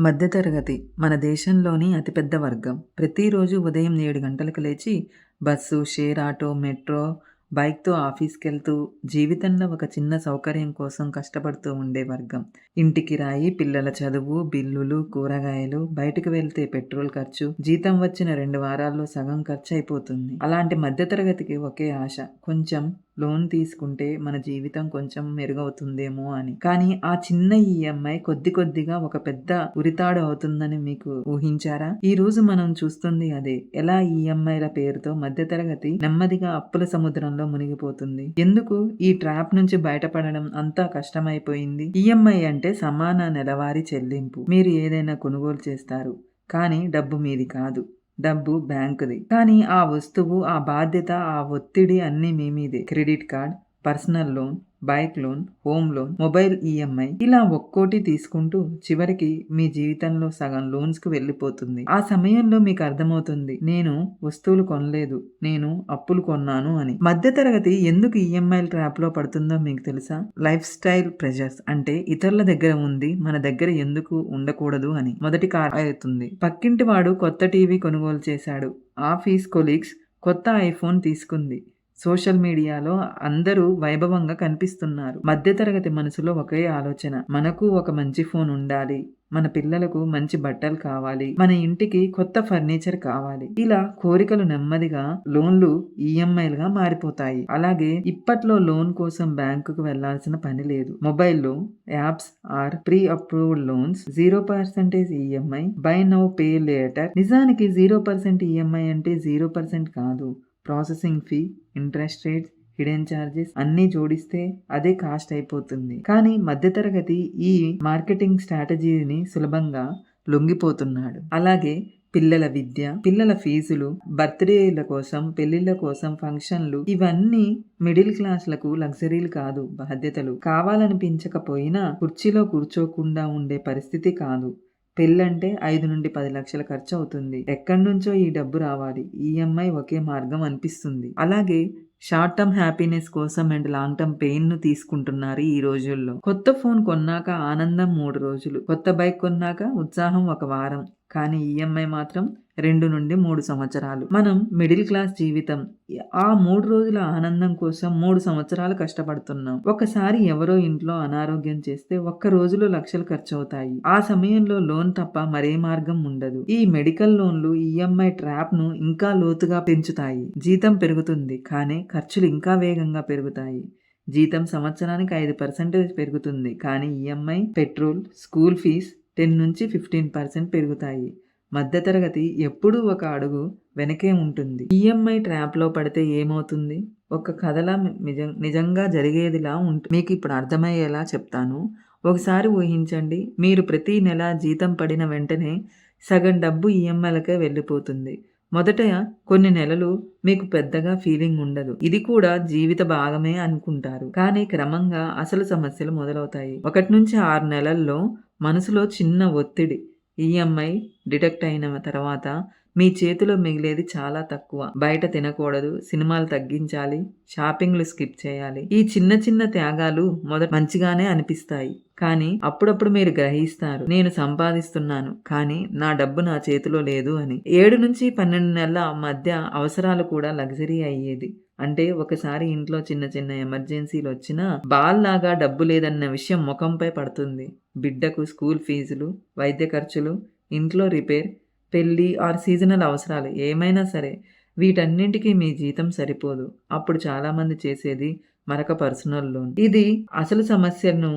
మధ్యతరగతి మన దేశంలోని అతిపెద్ద వర్గం. ప్రతిరోజు ఉదయం ఏడు గంటలకు లేచి బస్సు షేర్ ఆటో మెట్రో బైక్తో ఆఫీస్కి వెళ్తూ జీవితంలో ఒక చిన్న సౌకర్యం కోసం కష్టపడుతూ ఉండే వర్గం. ఇంటికి రాయి పిల్లల చదువు బిల్లులు కూరగాయలు బయటకు వెళ్తే పెట్రోల్ ఖర్చు జీతం వచ్చిన రెండు వారాల్లో సగం ఖర్చు అయిపోతుంది. అలాంటి మధ్యతరగతికి ఒకే ఆశ కొంచెం లోన్ తీసుకుంటే మన జీవితం కొంచెం మెరుగవుతుందేమో అని. కానీ ఆ చిన్న ఈఎంఐ కొద్ది కొద్దిగా ఒక పెద్ద ఉరితాడు అవుతుందని మీకు ఊహించారా? ఈ రోజు మనం చూస్తుంది అదే. ఎలా ఈఎంఐల పేరుతో మధ్యతరగతి నెమ్మదిగా అప్పుల సముద్రంలో మునిగిపోతుంది. ఎందుకు? ఈ ట్రాప్ నుంచి బయటపడడం అంతా కష్టమైపోయింది. ఈఎంఐ అంటే సమాన నెలవారీ చెల్లింపు. మీరు ఏదైనా కొనుగోలు చేస్తారు. కానీ డబ్బు మీది కాదు. డబ్బు బ్యాంకుది. కానీ ఆ వస్తువు ఆ బాధ్యత ఆ ఒత్తిడి అన్నీ మీ మీదే. Credit card personal loan bike loan home loan mobile EMI ఇలా ఒక్కోటి తీసుకుంటూ చివరికి మీ జీవితంలో సగం లోన్స్కు వెళ్ళిపోతుంది. ఆ సమయంలో మీకు అర్థమవుతుంది నేను వస్తువులు కొనలేదు నేను అప్పులు కొన్నాను అని. మధ్యతరగతి ఎందుకు ఈఎంఐ ట్రాప్లో పడుతుందో మీకు తెలుసా? లైఫ్ స్టైల్ ప్రెజర్స్ అంటే ఇతరుల దగ్గర ఉంది మన దగ్గర ఎందుకు ఉండకూడదు అని. మొదటి కారణం అవుతుంది. పక్కింటి వాడు కొత్త టీవీ కొనుగోలు చేశాడు. ఆఫీస్ కొలీగ్స్ కొత్త ఐఫోన్ తీసుకుంది. సోషల్ మీడియాలో అందరూ వైభవంగా కనిపిస్తున్నారు. మధ్యతరగతి మనసులో ఒకే ఆలోచన. మనకు ఒక మంచి ఫోన్ ఉండాలి. మన పిల్లలకు మంచి బట్టలు కావాలి. మన ఇంటికి కొత్త ఫర్నిచర్ కావాలి. ఇలా కోరికలు నెమ్మదిగా లోన్లు ఈఎంఐలుగా మారిపోతాయి. అలాగే ఇప్పట్లో లోన్ కోసం బ్యాంకుకు వెళ్ళాల్సిన పని లేదు. మొబైల్లో apps or pre approved loans zero percentage EMI buy now pay later. నిజానికి జీరో పర్సెంట్ ఈఎంఐ అంటే జీరో పర్సెంట్ కాదు. Processing fee interest rates hidden charges అన్నీ జోడిస్తే అదే కాస్ట్ అయిపోతుంది. కానీ మధ్యతరగతి ఈ మార్కెటింగ్ స్ట్రాటజీని సులభంగా లొంగిపోతున్నాడు. అలాగే పిల్లల విద్య పిల్లల ఫీజులు బర్త్డేల కోసం పెళ్ళిళ్ళ కోసం ఫంక్షన్లు ఇవన్నీ మిడిల్ క్లాస్లకు లగ్జరీలు కాదు బాధ్యతలు. కావాలనిపించకపోయినా కుర్చీలో కూర్చోకుండా ఉండే పరిస్థితి కాదు. పెళ్ళంటే ఐదు నుండి పది లక్షల ఖర్చు అవుతుంది ఎక్కడి నుంచో ఈ డబ్బు రావాలి. ఈఎంఐ ఒకే మార్గం అనిపిస్తుంది. అలాగే షార్ట్ టర్మ్ హ్యాపీనెస్ కోసం అండ్ లాంగ్ టర్మ్ పెయిన్ను తీసుకుంటున్నారు ఈ రోజుల్లో. కొత్త ఫోన్ కొన్నాక ఆనందం మూడు రోజులు. కొత్త బైక్ కొన్నాక ఉత్సాహం ఒక వారం. కానీ ఈఎంఐ మాత్రం రెండు నుండి మూడు సంవత్సరాలు. మనం మిడిల్ క్లాస్ జీవితం. ఆ మూడు రోజుల ఆనందం కోసం మూడు సంవత్సరాలు కష్టపడుతున్నాం. ఒకసారి ఎవరో ఇంట్లో అనారోగ్యం చేస్తే ఒక్క రోజులో లక్షలు ఖర్చు అవుతాయి ఆ సమయంలో లోన్ తప్ప మరే మార్గం ఉండదు. ఈ మెడికల్ లోన్లు ఈఎంఐ ట్రాప్ను ఇంకా లోతుగా పెంచుతాయి. జీతం పెరుగుతుంది కానీ ఖర్చులు ఇంకా వేగంగా పెరుగుతాయి. జీతం సంవత్సరానికి ఐదు పర్సెంటేజ్ పెరుగుతుంది కానీ EMI petrol school fees ten నుంచి ఫిఫ్టీన్ పర్సెంట్ పెరుగుతాయి. మధ్యతరగతి ఎప్పుడూ ఒక అడుగు వెనకే ఉంటుంది. ఈఎంఐ ట్రాప్లో పడితే ఏమవుతుంది? ఒక కథలా నిజం నిజంగా జరిగేదిలా ఉంటుంది. మీకు ఇప్పుడు అర్థమయ్యేలా చెప్తాను. ఒకసారి ఊహించండి మీరు ప్రతి నెల జీతం పడిన వెంటనే సగం డబ్బు ఈఎంఐలకే వెళ్ళిపోతుంది. మొదట కొన్ని నెలలు మీకు పెద్దగా ఫీలింగ్ ఉండదు. ఇది కూడా జీవిత భాగమే అనుకుంటారు. కానీ క్రమంగా అసలు సమస్యలు మొదలవుతాయి. ఒకటి నుంచి ఆరు నెలల్లో మనసులో చిన్న ఒత్తిడి ఈఎంఐ డిటెక్ట్ అయిన తర్వాత మీ చేతిలో మిగిలేది చాలా తక్కువ. బయట తినకూడదు సినిమాలు తగ్గించాలి షాపింగ్లు స్కిప్ చేయాలి. ఈ చిన్న చిన్న త్యాగాలు మొదట మంచిగానే అనిపిస్తాయి. కానీ అప్పుడప్పుడు మీరు గ్రహిస్తారు నేను సంపాదిస్తున్నాను కానీ నా డబ్బు నా చేతిలో లేదు అని. ఏడు నుంచి పన్నెండు నెలల మధ్య అవసరాలు కూడా లగ్జరీ అయ్యేది. అంటే ఒకసారి ఇంట్లో చిన్న చిన్న ఎమర్జెన్సీలు వచ్చినా బాల్లాగా డబ్బు లేదన్న విషయం ముఖంపై పడుతుంది. బిడ్డకు స్కూల్ ఫీజులు వైద్య ఖర్చులు ఇంట్లో రిపేర్ పెళ్ళి ఆర్ సీజనల్ అవసరాలు ఏమైనా సరే వీటన్నింటికీ మీ జీతం సరిపోదు. అప్పుడు చాలామంది చేసేది మరొక పర్సనల్ లోన్. ఇది అసలు సమస్యను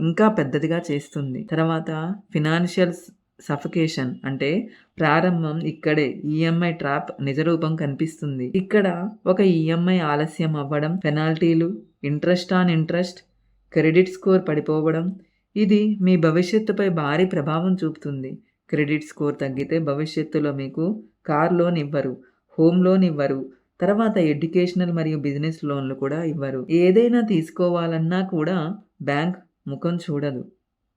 ఇంకా పెద్దదిగా చేస్తుంది. తర్వాత ఫినాన్షియల్ సఫికేషన్ అంటే ప్రారంభం ఇక్కడే. ఈఎంఐ ట్రాప్ నిజరూపం కనిపిస్తుంది. ఇక్కడ ఒక ఈఎంఐ ఆలస్యం అవ్వడం పెనాల్టీలు interest on interest credit score పడిపోవడం ఇది మీ భవిష్యత్తుపై భారీ ప్రభావం చూపుతుంది. క్రెడిట్ స్కోర్ తగ్గితే భవిష్యత్తులో మీకు కార్ లోన్ ఇవ్వరు హోమ్ లోన్ ఇవ్వరు తర్వాత ఎడ్యుకేషనల్ మరియు బిజినెస్ లోన్లు కూడా ఇవ్వరు. ఏదైనా తీసుకోవాలన్నా కూడా బ్యాంక్ ముఖం చూడదు.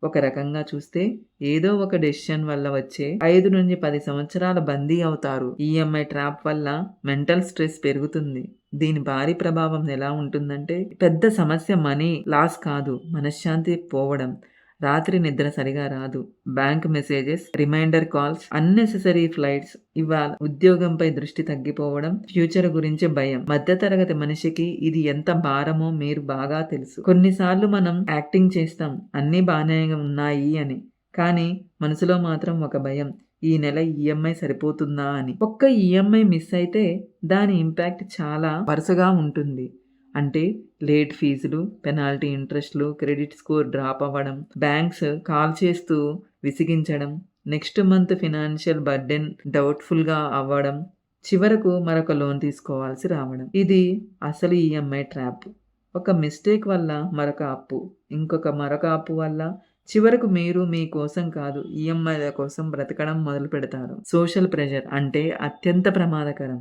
ఒక రకంగా చూస్తే ఏదో ఒక డెసిషన్ వల్ల వచ్చే ఐదు నుంచి పది సంవత్సరాల బందీ అవుతారు. ఈఎంఐ ట్రాప్ వల్ల మెంటల్ స్ట్రెస్ పెరుగుతుంది. దీని భారీ ప్రభావం ఎలా ఉంటుందంటే పెద్ద సమస్య మనీ లాస్ కాదు మనశ్శాంతి పోవడం. రాత్రి నిద్ర సరిగా రాదు. Bank messages reminder calls unnecessary flights ఇవాళ ఉద్యోగంపై దృష్టి తగ్గిపోవడం ఫ్యూచర్ గురించి భయం. మధ్యతరగతి మనిషికి ఇది ఎంత భారమో మీరు బాగా తెలుసు. కొన్నిసార్లు మనం యాక్టింగ్ చేస్తాం అన్నీ బాగానే ఉన్నాయి అని. కానీ మనసులో మాత్రం ఒక భయం ఈ నెల ఈఎంఐ సరిపోతుందా అని. ఒక్క ఈఎంఐ మిస్ అయితే దాని ఇంపాక్ట్ చాలా వరుసగా ఉంటుంది. అంటే లేట్ ఫీజులు పెనాల్టీ ఇంట్రెస్ట్లు క్రెడిట్ స్కోర్ డ్రాప్ అవ్వడం బ్యాంక్స్ కాల్ చేస్తూ విసిగించడం నెక్స్ట్ మంత్ ఫినాన్షియల్ బర్డెన్ డౌట్ఫుల్గా అవ్వడం చివరకు మరొక లోన్ తీసుకోవాల్సి రావడం. ఇది అసలు ఈఎంఐ ట్రాప్. ఒక మిస్టేక్ వల్ల మరొక అప్పు ఇంకొక మరొక అప్పు వల్ల చివరకు మీరు మీ కోసం కాదు ఈఎంఐల కోసం బ్రతకడం మొదలు పెడతారు సోషల్ ప్రెషర్ అంటే అత్యంత ప్రమాదకరం.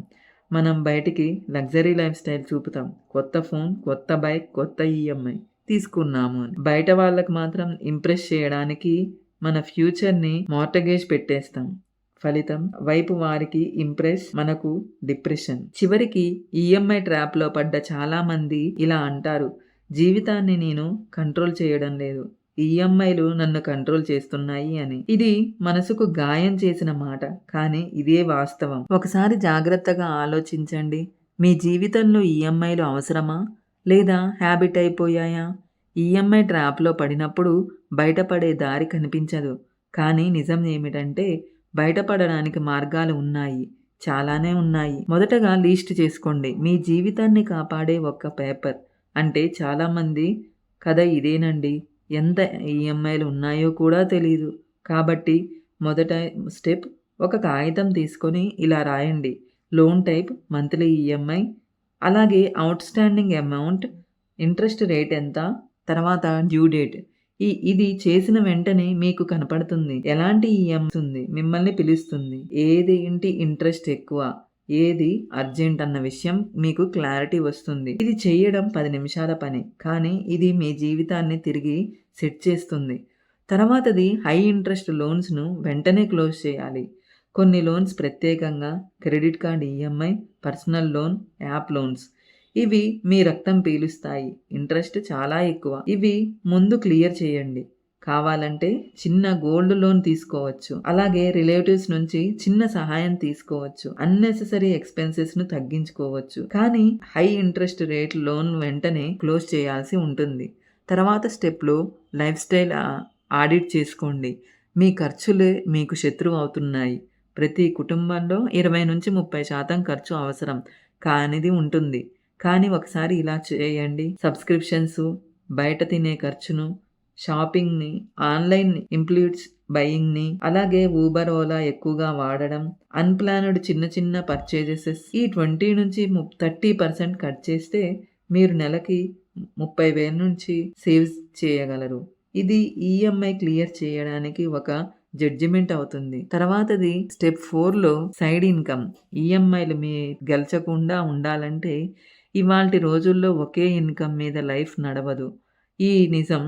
మనం బయటికి లగ్జరీ లైఫ్ స్టైల్ చూపుతాం. కొత్త ఫోన్ కొత్త బైక్ కొత్త ఈఎంఐ తీసుకున్నాము అని. బయట వాళ్ళకు మాత్రం ఇంప్రెస్ చేయడానికి మన ఫ్యూచర్ని మార్టగేజ్ పెట్టేస్తాం. ఫలితం వైపు వారికి ఇంప్రెస్ మనకు డిప్రెషన్. చివరికి ఈఎంఐ ట్రాప్లో పడ్డ చాలామంది ఇలా అంటారు జీవితాన్ని నేను కంట్రోల్ చేయడం లేదు. ఈఎంఐలు నన్ను కంట్రోల్ చేస్తున్నాయి అని. ఇది మనసుకు గాయం చేసిన మాట కానీ ఇదే వాస్తవం. ఒకసారి జాగ్రత్తగా ఆలోచించండి. మీ జీవితంలో ఈఎంఐలు అవసరమా? లేదా హ్యాబిట్ అయిపోయాయా? ఈఎంఐ ట్రాప్లో పడినప్పుడు బయటపడే దారి కనిపించదు. కానీ నిజం ఏమిటంటే బయటపడడానికి మార్గాలు ఉన్నాయి. చాలానే ఉన్నాయి. మొదటగా లీస్ట్ చేసుకోండి. మీ జీవితాన్ని కాపాడే ఒక్క పేపర్. అంటే చాలామంది కథ ఇదేనండి. ఎంత ఈఎంఐలు ఉన్నాయో కూడా తెలియదు కాబట్టి మొదట స్టెప్ ఒక కాగితం తీసుకొని ఇలా రాయండి. లోన్ టైప్ మంత్లీ ఈఎంఐ అలాగే అవుట్స్టాండింగ్ అమౌంట్ ఇంట్రెస్ట్ రేట్ ఎంత తర్వాత డ్యూ డేట్. ఈ ఇది చేసిన వెంటనే మీకు కనపడుతుంది. ఎలాంటి ఈఎంఐ ఉంది మిమ్మల్ని పిలుస్తుంది. ఏది ఇంటి ఇంట్రెస్ట్ ఎక్కువ? ఏది అర్జెంట్ అన్న విషయం మీకు క్లారిటీ వస్తుంది. ఇది చేయడం పది నిమిషాల పని కానీ ఇది మీ జీవితాన్ని తిరిగి సెట్ చేస్తుంది. తర్వాతది హై ఇంట్రెస్ట్ లోన్స్ను వెంటనే క్లోజ్ చేయాలి. కొన్ని లోన్స్ ప్రత్యేకంగా credit card EMI personal loan app loans. ఇవి మీ రక్తం పీలుస్తాయి. ఇంట్రెస్ట్ చాలా ఎక్కువ. ఇవి ముందు క్లియర్ చేయండి. కావాలంటే చిన్న గోల్డ్ లోన్ తీసుకోవచ్చు. అలాగే రిలేటివ్స్ నుంచి చిన్న సహాయం తీసుకోవచ్చు. అన్నెసెసరీ ఎక్స్పెన్సెస్ను తగ్గించుకోవచ్చు. కానీ హై ఇంట్రెస్ట్ రేట్ లోన్ వెంటనే క్లోజ్ చేయాల్సి ఉంటుంది. తర్వాత స్టెప్లో లైఫ్ స్టైల్ ఆడిట్ చేసుకోండి. మీ ఖర్చులే మీకు శత్రువు అవుతున్నాయి. ప్రతి కుటుంబంలో ఇరవై నుంచి ముప్పై శాతం ఖర్చు అవసరం. కానిది ఉంటుంది. కానీ ఒకసారి ఇలా చేయండి. సబ్స్క్రిప్షన్స్ బయట తినే ఖర్చును షాపింగ్ని ఆన్లైన్ ఇంప్లూడ్స్ బయింగ్ని అలాగే ఊబర్ ఓలా ఎక్కువగా వాడడం అన్ప్లానడ్ చిన్న చిన్న పర్చేజెసెస్ ఈ ట్వంటీ నుంచి థర్టీ పర్సెంట్ కట్ చేస్తే మీరు నెలకి ముప్పై వేల నుంచి సేవ్ చేయగలరు. ఇది ఈఎంఐ క్లియర్ చేయడానికి ఒక జడ్జిమెంట్ అవుతుంది. తర్వాతది స్టెప్ ఫోర్లో సైడ్ ఇన్కమ్. ఈఎంఐలు మీ గెలచకుండా ఉండాలంటే ఇవాళ రోజుల్లో ఒకే ఇన్కమ్ మీద లైఫ్ నడవదు. ఈ నిజం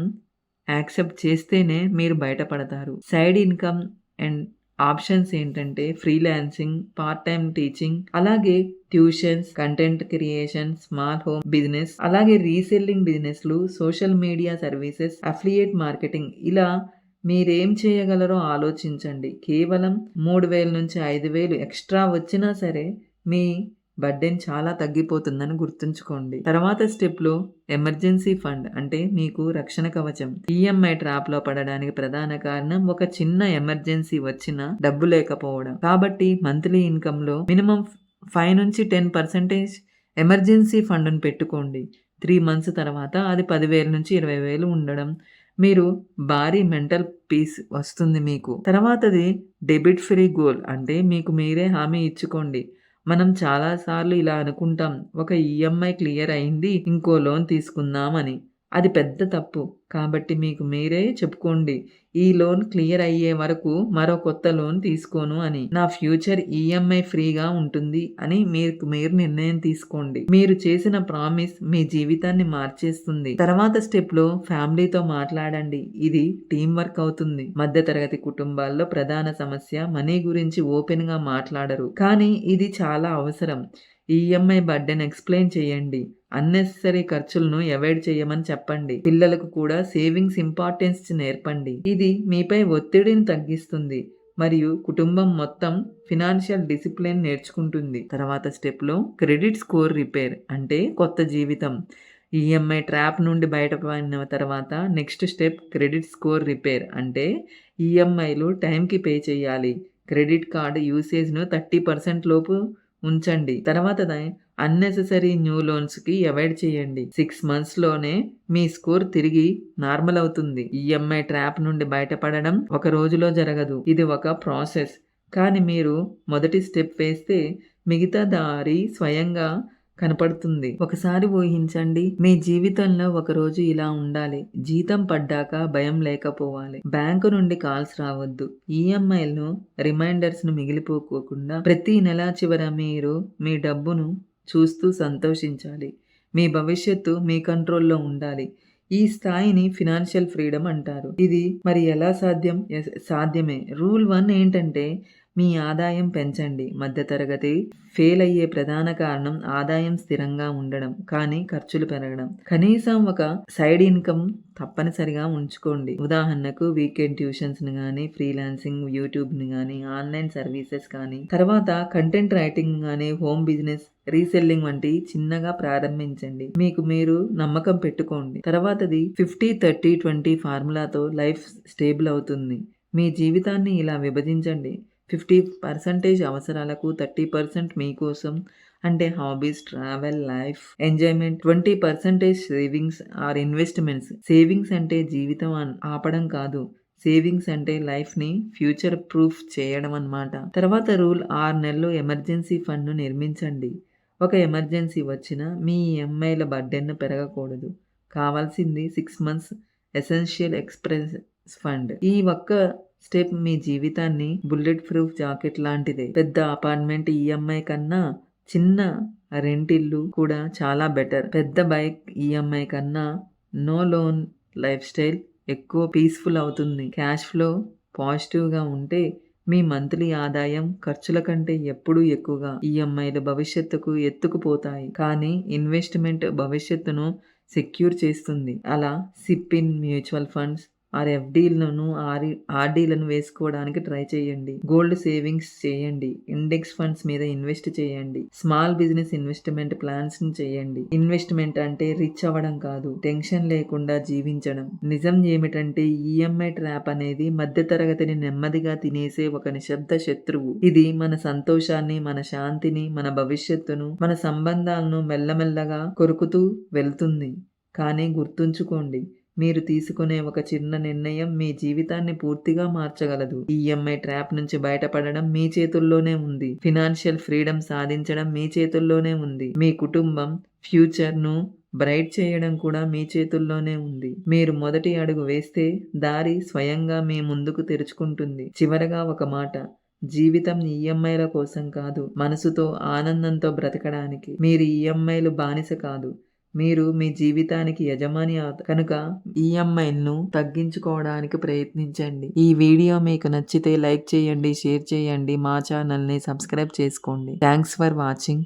యాక్సెప్ట్ చేస్తేనే మీరు బయటపడతారు. సైడ్ ఇన్కమ్ అండ్ ఆప్షన్స్ ఏంటంటే ఫ్రీలాన్సింగ్ పార్ట్ టైం టీచింగ్ అలాగే tuitions content creation small home business అలాగే రీసెల్లింగ్ బిజినెస్లు social media services affiliate marketing. ఇలా మీరేం చేయగలరో ఆలోచించండి. కేవలం మూడు వేల నుంచి ఐదు వేలు ఎక్స్ట్రా వచ్చినా సరే మీ బర్డెన్ చాలా తగ్గిపోతుందని గుర్తుంచుకోండి. తర్వాత స్టెప్లో ఎమర్జెన్సీ ఫండ్ అంటే మీకు రక్షణ కవచం. ఈఎంఐ ట్రాప్లో పడడానికి ప్రధాన కారణం ఒక చిన్న ఎమర్జెన్సీ వచ్చిన డబ్బు లేకపోవడం. కాబట్టి మంత్లీ ఇన్కమ్లో మినిమం ఫైవ్ నుంచి టెన్ పర్సెంటేజ్ ఎమర్జెన్సీ ఫండ్ను పెట్టుకోండి. త్రీ మంత్స్ తర్వాత అది పదివేల నుంచి ఇరవై వేలు ఉండడం. మీరు భారీ మెంటల్ పీస్ వస్తుంది మీకు. తర్వాతది డెబిట్ ఫ్రీ గోల్ అంటే మీకు మీరే హామీ ఇచ్చుకోండి. మనం చాలాసార్లు ఇలా అనుకుంటాం ఒక ఈఎంఐ క్లియర్ అయింది ఇంకో లోన్ తీసుకుందామని. అది పెద్ద తప్పు. కాబట్టి మీకు మీరే చెప్పుకోండి. ఈ లోన్ క్లియర్ అయ్యే వరకు మరో కొత్త లోన్ తీసుకోను అని. నా ఫ్యూచర్ ఈఎంఐ ఫ్రీగా ఉంటుంది అని మీకు మీరు నిర్ణయం తీసుకోండి. మీరు చేసిన ప్రామిస్ మీ జీవితాన్ని మార్చేస్తుంది. తర్వాత స్టెప్‌లో ఫ్యామిలీతో మాట్లాడండి. ఇది టీం వర్క్ అవుతుంది. మధ్యతరగతి కుటుంబాల్లో ప్రధాన సమస్య మనీ గురించి ఓపెన్‌గా మాట్లాడరు. కానీ ఇది చాలా అవసరం. ఈఎంఐ బర్డెన్ ఎక్స్‌ప్లెయిన్ చేయండి. అన్నెసరీ ఖర్చులను అవాయిడ్ చేయమని చెప్పండి. పిల్లలకు కూడా సేవింగ్స్ ఇంపార్టెన్స్ నేర్పండి. ఇది మీపై ఒత్తిడిని తగ్గిస్తుంది మరియు కుటుంబం మొత్తం ఫినాన్షియల్ డిసిప్లిన్ నేర్చుకుంటుంది. తర్వాత స్టెప్‌లో క్రెడిట్ స్కోర్ రిపేర్ అంటే కొత్త జీవితం. ఈఎంఐ ట్రాప్ నుండి బయటపడిన తర్వాత next step credit score repair అంటే ఈఎంఐలు టైంకి పే చేయాలి. క్రెడిట్ కార్డ్ యూసేజ్‌ను 30% లోపు ఉంచండి. తర్వాత అన్నెసెసరీ న్యూ లోన్స్‌కి అవాయిడ్ చేయండి. సిక్స్ మంత్స్‌లోనే మీ స్కోర్ తిరిగి నార్మల్ అవుతుంది. ఈఎంఐ ట్రాప్ నుండి బయటపడడం ఒక రోజులో జరగదు. ఇది ఒక ప్రాసెస్. కానీ మీరు మొదటి స్టెప్ వేస్తే మిగతా దారి స్వయంగా కనపడుతుంది. ఒకసారి ఊహించండి. మీ జీవితంలో ఒకరోజు ఇలా ఉండాలి. జీతం పడ్డాక భయం లేకపోవాలి. బ్యాంకు నుండి కాల్స్ రావద్దు. ఈఎంఐలను రిమైండర్స్‌ను మిగిలిపోకోకుండా ప్రతి నెల చివర మీరు మీ డబ్బును చూస్తూ సంతోషించాలి. మీ భవిష్యత్తు మీ కంట్రోల్‌లో ఉండాలి. ఈ స్థాయిని ఫినాన్షియల్ ఫ్రీడమ్ అంటారు. ఇది మరి ఎలా సాధ్యం? సాధ్యమే. రూల్ వన్ ఏంటంటే మీ ఆదాయం పెంచండి. మధ్యతరగతి ఫెయిల్ అయ్యే ప్రధాన కారణం ఆదాయం స్థిరంగా ఉండడం. కానీ ఖర్చులు పెరగడం. కనీసం ఒక సైడ్ ఇన్‌కమ్ తప్పనిసరిగా ఉంచుకోండి. ఉదాహరణకు వీకెండ్ ట్యూషన్స్‌ని కానీ ఫ్రీలాన్సింగ్, యూట్యూబ్‌ని కానీ ఆన్‌లైన్ సర్వీసెస్ కానీ, తర్వాత కంటెంట్ రైటింగ్ కానీ హోమ్ బిజినెస్, రీసెల్లింగ్ వంటి చిన్నగా ప్రారంభించండి. మీకు మీరు నమ్మకం పెట్టుకోండి. తర్వాతది 50, 30, 20 ఫార్ములాతో లైఫ్ స్టేబుల్ అవుతుంది. మీ జీవితాన్ని ఇలా విభజించండి. 50% అవసరాలకు, 30% మీకోసం అంటే hobbies, travel, life enjoyment, 20% savings or investments. Savings అంటే జీవితం ఆపడం కాదు. సేవింగ్స్ అంటే లైఫ్‌ని ఫ్యూచర్ ప్రూఫ్ చేయడం అన్నమాట. తర్వాత రూల్ ఆరు నెలలు ఎమర్జెన్సీ ఫండ్‌ను నిర్మించండి. ఒక ఎమర్జెన్సీ వచ్చినా మీ ఈఎంఐల బర్డెన్ పెరగకూడదు. కావాల్సింది six months essential express fund. ఈ ఒక్క స్టెప్ మీ జీవితాన్ని బుల్లెట్ ప్రూఫ్ జాకెట్ లాంటిదే. పెద్ద అపార్ట్‌మెంట్ ఈఎంఐ కన్నా చిన్న రెంటిల్లు కూడా చాలా బెటర్. పెద్ద బైక్ ఈఎంఐ కన్నా నో లోన్ లైఫ్ స్టైల్ ఎక్కువ పీస్‌ఫుల్ అవుతుంది. క్యాష్ ఫ్లో పాజిటివ్‌గా ఉంటే మీ మంత్లీ ఆదాయం ఖర్చుల కంటే ఎప్పుడూ ఎక్కువగా. ఈఎంఐలు భవిష్యత్తుకు ఎత్తుకుపోతాయి. కానీ ఇన్వెస్ట్‌మెంట్ భవిష్యత్తును సెక్యూర్ చేస్తుంది. అలా SIP in mutual funds or ఎఫ్‌డీలను or ఆర్‌డీలను వేసుకోవడానికి ట్రై చేయండి. గోల్డ్ సేవింగ్స్ చేయండి. ఇండెక్స్ ఫండ్స్ మీద ఇన్వెస్ట్ చేయండి. స్మాల్ బిజినెస్ ఇన్వెస్ట్‌మెంట్ ప్లాన్స్‌ని చేయండి. ఇన్వెస్ట్‌మెంట్ అంటే రిచ్ అవ్వడం కాదు. టెన్షన్ లేకుండా జీవించడం. నిజం ఏమిటంటే ఈఎంఐ ట్రాప్ అనేది మధ్యతరగతిని నెమ్మదిగా తినేసే ఒక నిశ్శబ్ద శత్రువు. ఇది మన సంతోషాన్ని, మన శాంతిని, మన భవిష్యత్తును, మన సంబంధాలను మెల్లమెల్లగా కొరుకుతూ వెళ్తుంది. కానీ గుర్తుంచుకోండి మీరు తీసుకునే ఒక చిన్న నిర్ణయం మీ జీవితాన్ని పూర్తిగా మార్చగలదు. ఈఎంఐ ట్రాప్ నుంచి బయటపడడం మీ చేతుల్లోనే ఉంది. ఫినాన్షియల్ ఫ్రీడమ్ సాధించడం మీ చేతుల్లోనే ఉంది. మీ కుటుంబం ఫ్యూచర్‌ను బ్రైట్ చేయడం కూడా మీ చేతుల్లోనే ఉంది. మీరు మొదటి అడుగు వేస్తే దారి స్వయంగా మీ ముందుకు తెరుచుకుంటుంది. చివరగా ఒక మాట జీవితం ఈఎంఐల కోసం కాదు. మనసుతో, ఆనందంతో బ్రతకడానికి. మీరు ఈఎంఐలు బానిస కాదు. మీరు మీ జీవితానికి యజమాని అవుతారు. కనుక ఈఎంఐలను తగ్గించుకోవడానికి ప్రయత్నించండి. ఈ వీడియో మీకు నచ్చితే లైక్ చేయండి, షేర్ చేయండి. మా ఛానల్‌ని సబ్స్క్రైబ్ చేసుకోండి. Thanks for watching.